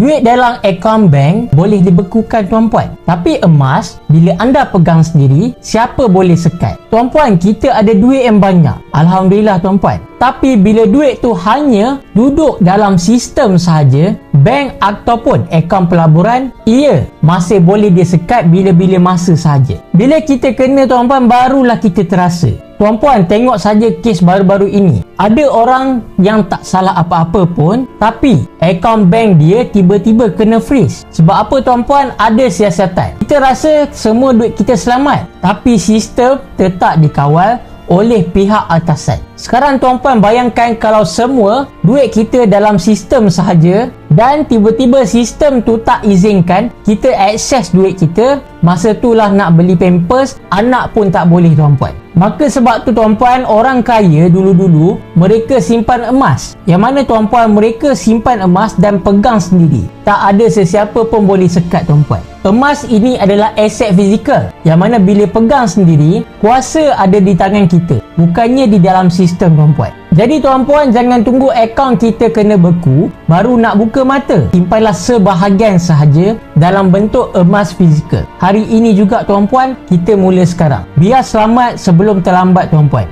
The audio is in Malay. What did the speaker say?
Duit dalam akaun bank boleh dibekukan tuan-puan. Tapi emas, bila anda pegang sendiri, siapa boleh sekat? Tuan-puan, kita ada duit yang banyak. Alhamdulillah tuan-puan. Tapi bila duit tu hanya duduk dalam sistem sahaja, bank ataupun akaun pelaburan, ia masih boleh disekat bila-bila masa sahaja. Bila kita kena tuan-puan, barulah kita terasa. Tuan-puan tengok saja kes baru-baru ini. Ada orang yang tak salah apa-apa pun tapi akaun bank dia tiba-tiba kena freeze. Sebab apa tuan-puan? Ada siasatan. Kita rasa semua duit kita selamat tapi sistem tetap dikawal oleh pihak atasan. Sekarang tuan-puan bayangkan kalau semua duit kita dalam sistem sahaja dan tiba-tiba sistem tu tak izinkan kita akses duit kita masa itulah nak beli pampers anak pun tak boleh tuan-puan. Maka sebab tu tuan-puan orang kaya dulu-dulu mereka simpan emas. Yang mana tuan-puan mereka simpan emas dan pegang sendiri. Tak ada sesiapa pun boleh sekat tuan-puan. Emas ini adalah aset fizikal yang mana bila pegang sendiri kuasa ada di tangan kita bukannya di dalam sistem tuan-puan. Jadi tuan-puan jangan tunggu akaun kita kena beku baru nak buka mata. Simpanlah sebahagian sahaja dalam bentuk emas fizikal. Hari ini juga tuan-puan kita mula sekarang. Biar selamat sebelum terlambat tuan-puan.